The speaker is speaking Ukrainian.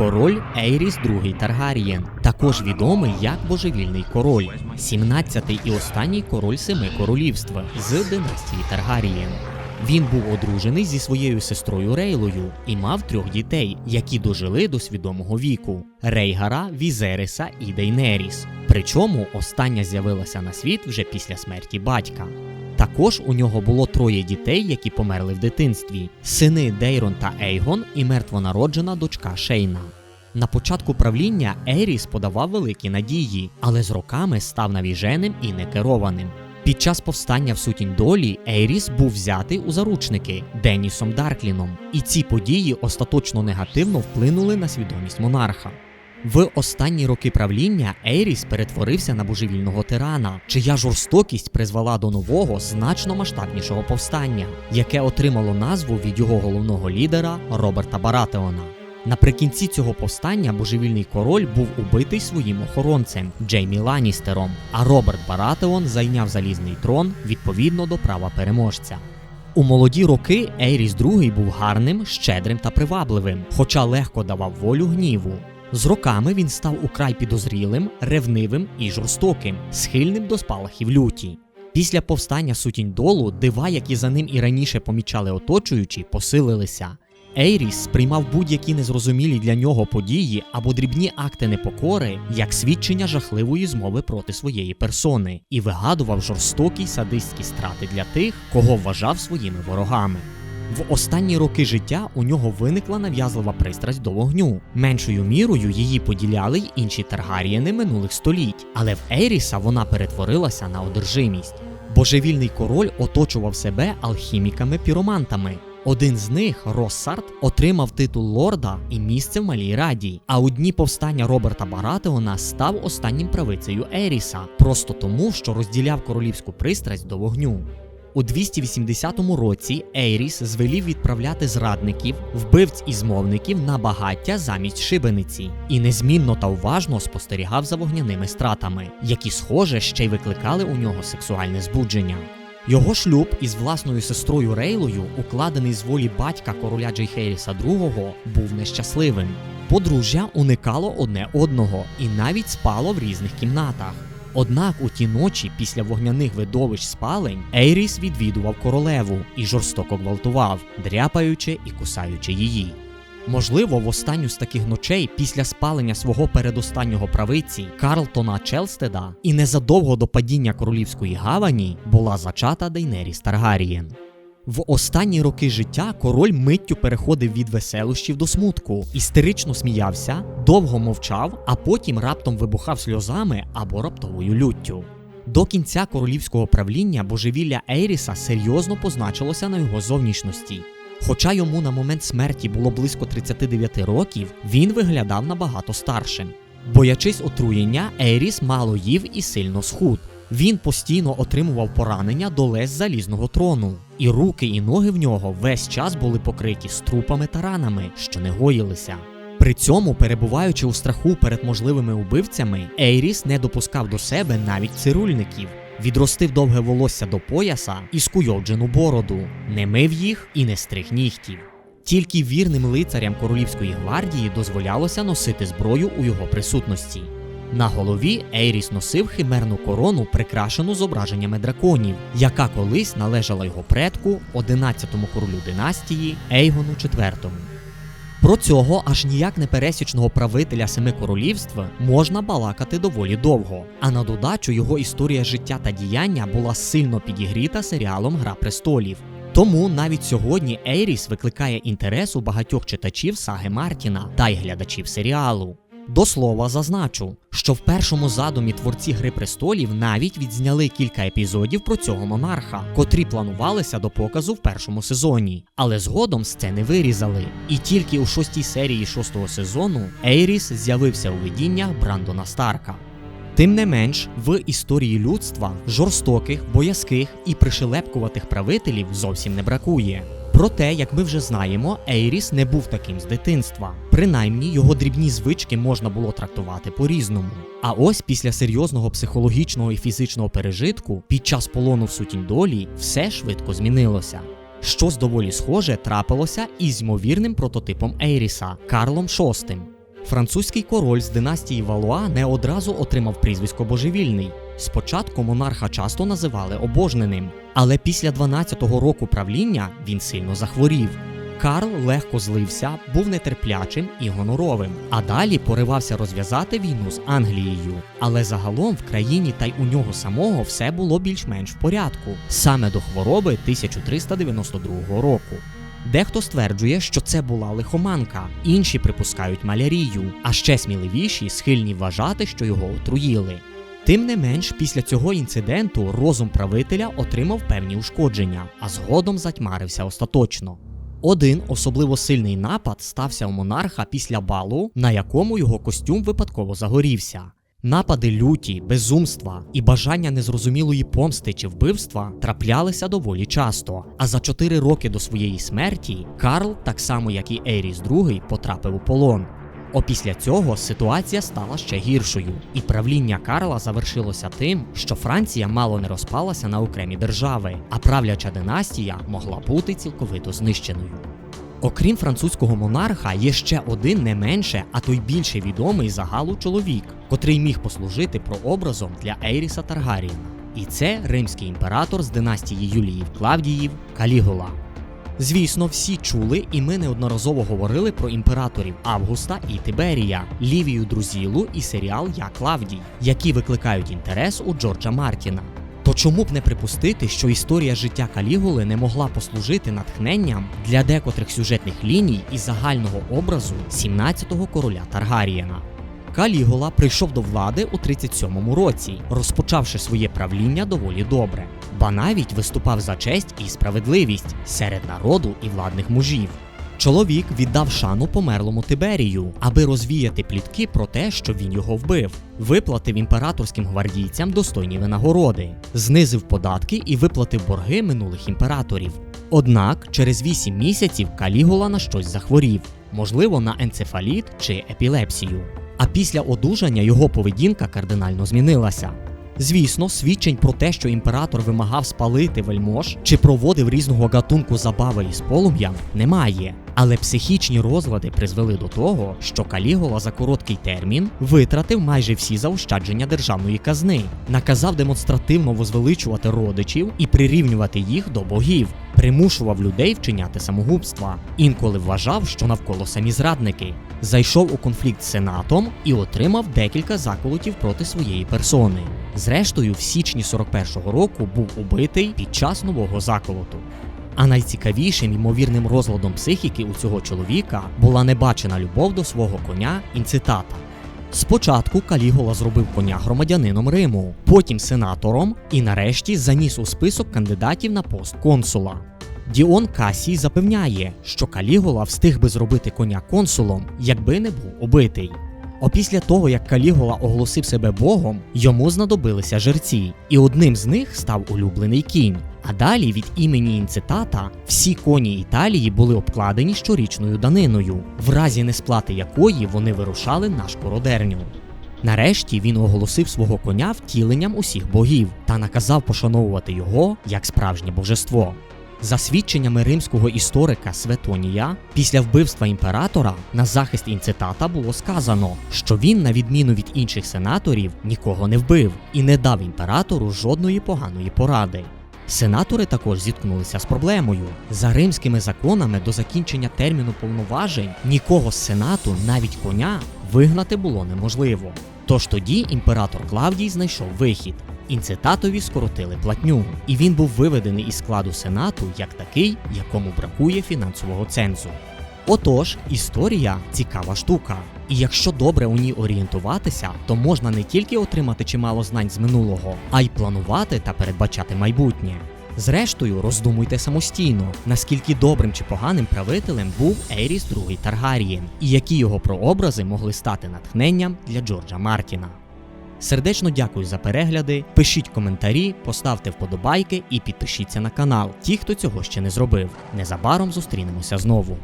Король Ейріс II Таргарієн, також відомий як Божевільний король, 17-й і останній король семи королівств з династії Таргарієн. Він був одружений зі своєю сестрою Рейлою і мав трьох дітей, які дожили до свідомого віку: Рейгара, Візериса і Дейнеріс. Причому остання з'явилася на світ вже після смерті батька. Також у нього було троє дітей, які померли в дитинстві: сини Дейрон та Ейгон і мертвонароджена дочка Шейна. На початку правління Еріс подавав великі надії, але з роками став навіженим і некерованим. Під час повстання в сутінь долі Ейріс був взятий у заручники Денісом Даркліном, і ці події остаточно негативно вплинули на свідомість монарха. В останні роки правління Ейріс перетворився на божевільного тирана, чия жорстокість призвела до нового, значно масштабнішого повстання, яке отримало назву від його головного лідера Роберта Баратеона. Наприкінці цього повстання божевільний король був убитий своїм охоронцем Джеймі Ланістером, а Роберт Баратеон зайняв залізний трон відповідно до права переможця. У молоді роки Ейріс II був гарним, щедрим та привабливим, хоча легко давав волю гніву. З роками він став украй підозрілим, ревнивим і жорстоким, схильним до спалахів люті. Після повстання сутінь долу дива, які за ним і раніше помічали оточуючі, посилилися. Ейріс сприймав будь-які незрозумілі для нього події або дрібні акти непокори як свідчення жахливої змови проти своєї персони і вигадував жорстокі садистські страти для тих, кого вважав своїми ворогами. В останні роки життя у нього виникла нав'язлива пристрасть до вогню. Меншою мірою її поділяли й інші таргарієни минулих століть, але в Ейріса вона перетворилася на одержимість. Божевільний король оточував себе алхіміками-піромантами. Один з них, Россард, отримав титул лорда і місце в Малій Раді. А у дні повстання Роберта Баратеона став останнім правицею Еріса, просто тому, що розділяв королівську пристрасть до вогню. У 280 році Ейріс звелів відправляти зрадників, вбивць і змовників на багаття замість шибениці, і незмінно та уважно спостерігав за вогняними стратами, які, схоже, ще й викликали у нього сексуальне збудження. Його шлюб із власною сестрою Рейлою, укладений з волі батька короля Джейхеріса II, був нещасливим. Подружжя уникало одне одного і навіть спало в різних кімнатах. Однак у ті ночі після вогняних видовищ спалень Ейріс відвідував королеву і жорстоко гвалтував, дряпаючи і кусаючи її. Можливо, в останню з таких ночей після спалення свого передостаннього правиці Карлтона Челстеда і незадовго до падіння королівської гавані була зачата Дейнеріс Таргарієн. В останні роки життя король миттю переходив від веселощів до смутку, істерично сміявся, довго мовчав, а потім раптом вибухав сльозами або раптовою люттю. До кінця королівського правління божевілля Ейріса серйозно позначилося на його зовнішності. Хоча йому на момент смерті було близько 39 років, він виглядав набагато старшим. Боячись отруєння, Ейріс мало їв і сильно схуд. Він постійно отримував поранення до лез залізного трону, і руки і ноги в нього весь час були покриті струпами та ранами, що не гоїлися. При цьому, перебуваючи у страху перед можливими убивцями, Ейріс не допускав до себе навіть цирульників, відростив довге волосся до пояса і скуйовджену бороду, не мив їх і не стриг нігтів. Тільки вірним лицарям королівської гвардії дозволялося носити зброю у його присутності. На голові Ейріс носив химерну корону, прикрашену зображеннями драконів, яка колись належала його предку, 11-му королю династії Ейгону IV. Про цього аж ніяк непересічного правителя семи королівств можна балакати доволі довго. А на додачу його історія життя та діяння була сильно підігріта серіалом Гра престолів. Тому навіть сьогодні Ейріс викликає інтерес у багатьох читачів саги Мартіна та й глядачів серіалу. До слова, зазначу, що в першому задумі творці Гри престолів навіть відзняли кілька епізодів про цього монарха, котрі планувалися до показу в першому сезоні, але згодом сцени вирізали. І тільки у шостій серії шостого сезону Ейріс з'явився у видіннях Брандона Старка. Тим не менш, в історії людства жорстоких, боязких і пришелепкуватих правителів зовсім не бракує. Проте, як ми вже знаємо, Ейріс не був таким з дитинства. Принаймні, його дрібні звички можна було трактувати по-різному. А ось після серйозного психологічного і фізичного пережитку, під час полону в сутінь долі, все швидко змінилося. Щось доволі схоже трапилося із ймовірним прототипом Ейріса Карлом VI. Французький король з династії Валуа не одразу отримав прізвисько божевільний. Спочатку монарха часто називали обожненим, але після 12-го року правління він сильно захворів. Карл легко злився, був нетерплячим і гоноровим, а далі поривався розв'язати війну з Англією. Але загалом в країні та й у нього самого все було більш-менш в порядку, саме до хвороби 1392 року. Дехто стверджує, що це була лихоманка, інші припускають малярію, а ще сміливіші схильні вважати, що його отруїли. Тим не менш, після цього інциденту розум правителя отримав певні ушкодження, а згодом затьмарився остаточно. Один особливо сильний напад стався у монарха після балу, на якому його костюм випадково загорівся. Напади люті, безумства і бажання незрозумілої помсти чи вбивства траплялися доволі часто. А за чотири роки до своєї смерті Карл, так само як і Ейріс II, потрапив у полон. Опісля цього ситуація стала ще гіршою, і правління Карла завершилося тим, що Франція мало не розпалася на окремі держави, а правляча династія могла бути цілковито знищеною. Окрім французького монарха, є ще один не менше, а то й більше відомий загалу чоловік, котрий міг послужити прообразом для Ейріса Таргарієна. І це римський імператор з династії Юліїв Клавдіїв Калігула. Звісно, всі чули, і ми неодноразово говорили про імператорів Августа і Тиберія, Лівію Друзілу і серіал Я Клавдій, які викликають інтерес у Джорджа Мартіна. То чому б не припустити, що історія життя Калігули не могла послужити натхненням для декотрих сюжетних ліній і загального образу 17-го короля Таргарієна? Калігула прийшов до влади у 37-му році, розпочавши своє правління доволі добре, ба навіть виступав за честь і справедливість серед народу і владних мужів. Чоловік віддав шану померлому Тиберію, аби розвіяти плітки про те, що він його вбив, виплатив імператорським гвардійцям достойні винагороди, знизив податки і виплатив борги минулих імператорів. Однак через 8 місяців Калігула на щось захворів, можливо, на енцефаліт чи епілепсію. А після одужання його поведінка кардинально змінилася. Звісно, свідчень про те, що імператор вимагав спалити вельмож чи проводив різного гатунку забави із полум'ям, немає. Але психічні розлади призвели до того, що Калігола за короткий термін витратив майже всі заощадження державної казни, наказав демонстративно возвеличувати родичів і прирівнювати їх до богів, примушував людей вчиняти самогубства, інколи вважав, що навколо самі зрадники, зайшов у конфлікт з сенатом і отримав декілька заколотів проти своєї персони. Зрештою, в січні 41-го року був убитий під час нового заколоту. А найцікавішим ймовірним розладом психіки у цього чоловіка була небачена любов до свого коня інцитата. Спочатку Калігола зробив коня громадянином Риму, потім сенатором і нарешті заніс у список кандидатів на пост консула. Діон Касій запевняє, що Калігола встиг би зробити коня консулом, якби не був убитий. Опісля того, як Калігола оголосив себе богом, йому знадобилися жерці, і одним з них став улюблений кінь. А далі від імені інцитата всі коні Італії були обкладені щорічною даниною, в разі несплати якої вони вирушали на шкородерню. Нарешті він оголосив свого коня втіленням усіх богів та наказав пошановувати його як справжнє божество. За свідченнями римського історика Светонія, після вбивства імператора на захист інцитата було сказано, що він, на відміну від інших сенаторів, нікого не вбив і не дав імператору жодної поганої поради. Сенатори також зіткнулися з проблемою. За римськими законами до закінчення терміну повноважень нікого з сенату, навіть коня, вигнати було неможливо. Тож тоді імператор Клавдій знайшов вихід. Інцитатові скоротили платню, і він був виведений із складу сенату як такий, якому бракує фінансового цензу. Отож, історія цікава штука. І якщо добре у ній орієнтуватися, то можна не тільки отримати чимало знань з минулого, а й планувати та передбачати майбутнє. Зрештою, роздумуйте самостійно, наскільки добрим чи поганим правителем був Ейріс II Таргарієн, і які його прообрази могли стати натхненням для Джорджа Мартіна. Сердечно дякую за перегляди. Пишіть коментарі, поставте вподобайки і підпишіться на канал. Ті, хто цього ще не зробив. Незабаром зустрінемося знову.